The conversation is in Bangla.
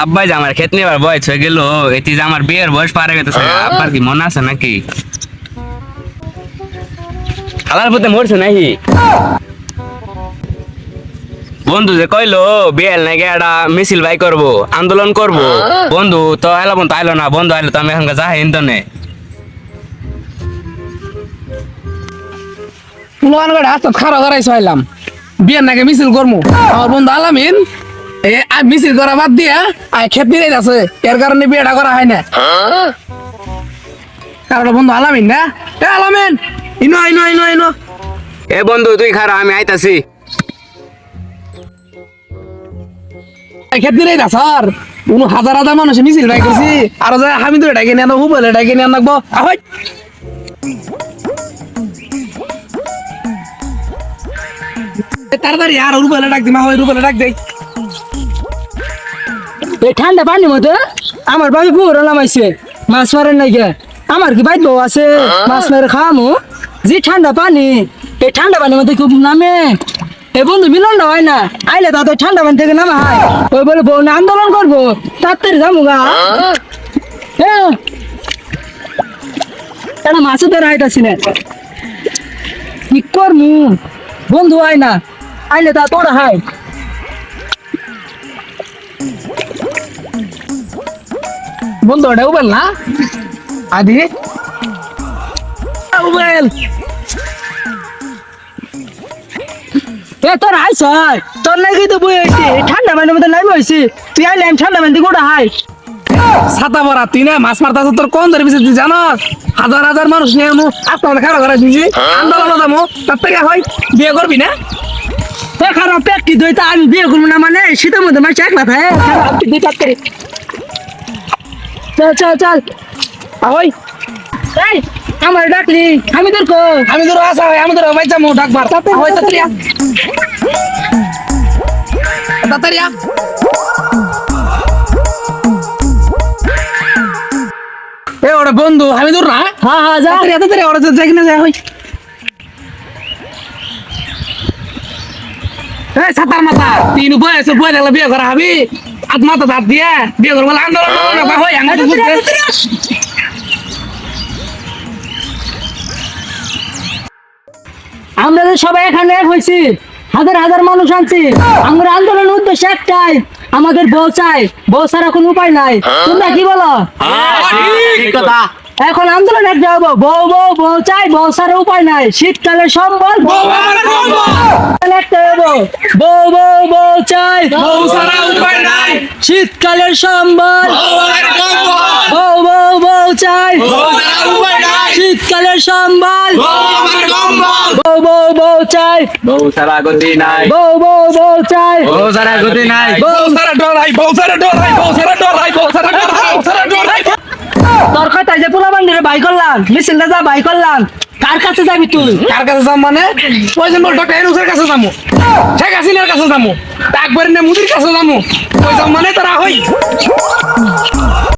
আব্বাই যে আমার ক্ষেত নেবার বয়স হয়ে গেল এটি যে আমার বিয়ের বয়স পার হয়ে গেছে আব্বার কি মনে আছে নাকি? খালার পথে মরছে নাকি? বন্ধু যে কইলো বিয়েল নাকি একটা মিছিল বাই করব আন্দোলন করব। বন্ধু তো এলো বন্ধু আইলো না বন্ধু আইলো তো আমি এখন যাই ইন্তনে পুলান গাড়ি হাত খারা করাই চাইলাম বিয়ের নাকি মিছিল করমু? আমার বন্ধু আলামিন এ আই মিছিল করা বাদ দিয়া আই খেত নিয়ে আছে। এর কারণে বিয়েটা করা হয় না। কারণ বন্ধু আলামিন না? এ আলামিন! ইনো ইনো ইনো ইনো। এ বন্ধু তুই খারা আমি আইতাছি। আই খেত নিয়ে স্যার। কোনো হাজার হাজার মানুষ মিছিল বাই করছি। আর যা আমি তো ডাকে নিয়ে আনব বলে ডাকে নিয়ে আনব আহই! এ তাড়াতাড়ি আর রুবেলে ডাক দি মা রুবেলে ডাক দেই। এই ঠান্ডা পানি মতো আমার বাবু পুকুর নামাইছে মাছ মারেন নাই আমার কি বাইত বউ আছে? মাছ মেরে খাওয়ামু। যে ঠান্ডা পানি, এই ঠান্ডা পানির মধ্যে খুব নামে। এ বন্ধু মিলন না হয় না, আইলে তাদের ঠান্ডা পানি থেকে নামা হয়। ওই বলে বউ না, আন্দোলন করব, তাড়াতাড়ি যাব গা। হ্যাঁ এটা মাছে ধরে আইতাছি না। কি করমু? বন্ধু আয় না, আইলে তা তোরা হাই বন্ধু ওটা উবেল না? আদি? উবেল! এ তোর আইস তোর নাকি তো বই হয়েছে। ঠান্ডা মানে মধ্যে নাই বইছি তুই আইলে আমি ঠান্ডা মানে গোটা হাই। ছাতা ভরা তুই না মাছ মারতে তোর কোন ধরে বেশি তুই জানস হাজার হাজার মানুষ নিয়ে আমু আস্তে আমাদের খারাপ করা শুনছি আন্দোলন দামো তার থেকে হয় বিয়ে করবি না? খারাপ প্যাকটি দই তা আমি বিয়ে করব না মানে? শীতের মধ্যে মাছ এক মাথায় খারাপ দুই তাড়াতাড়ি চল চল চল। ওই এই আমার ডাকলি আমি তোর কো আমি তোর আসা হয় আমি তোর বাইচা মো ডাকবার। ওই তাড়াতাড়ি আ। তাড়াতাড়ি আ। এ ওটা বন্ধু আমি তোর না? হ্যাঁ হ্যাঁ যা। আ, তাড়াতাড়ি ওটা যাই কিনা যায় হই এই সাতার মাথা। তিন বয়স বয় দেখলে বিয়ে করা হবি। আত মাথা দাঁত দিয়ে বিয়ে করব আন্দোলন আমরা তো সবাই এখানে এক হয়েছি হাজার হাজার মানুষ আনছি। আমরা আন্দোলনের উদ্দেশ্য একটাই আমাদের বউ চাই। বউ ছাড়া কোনো উপায় নাই। তোমরা কি বলো? ঠিক এখন আন্দোলন একটা হব। বউ বউ বউ চাই বউ ছাড়া উপায় নাই। শীতকালে সম্বল বউ একটা বউ বউ বউ চাই। বউ ছাড়া উপায় শীতকালের সম্বল। বউ বউ বউ চাই। শীতকালের সম্বল। বউ বউ বউ চাই। বউ সারা গতি নাই। বউ বউ বউ চাই। বউ সারা গতি নাই। বউ সারা ডরাই বউ সারা ডরাই বউ সারা ডরাই বউ সারা ডরাই বউ সারা ডরাই তোর কথা যে পোলা বান্ডিরে বাই করলাম মিছিলটা যা বাই করলাম। কার কাছে যাবি তুই? কার কাছে যাম মানে? ওই বল ডক্টর এনুসের কাছে যামু। শেখ হাসিনার কাছে যামু। একবারে নে মুদির কাছে যামু। যাম মানে তারা হই।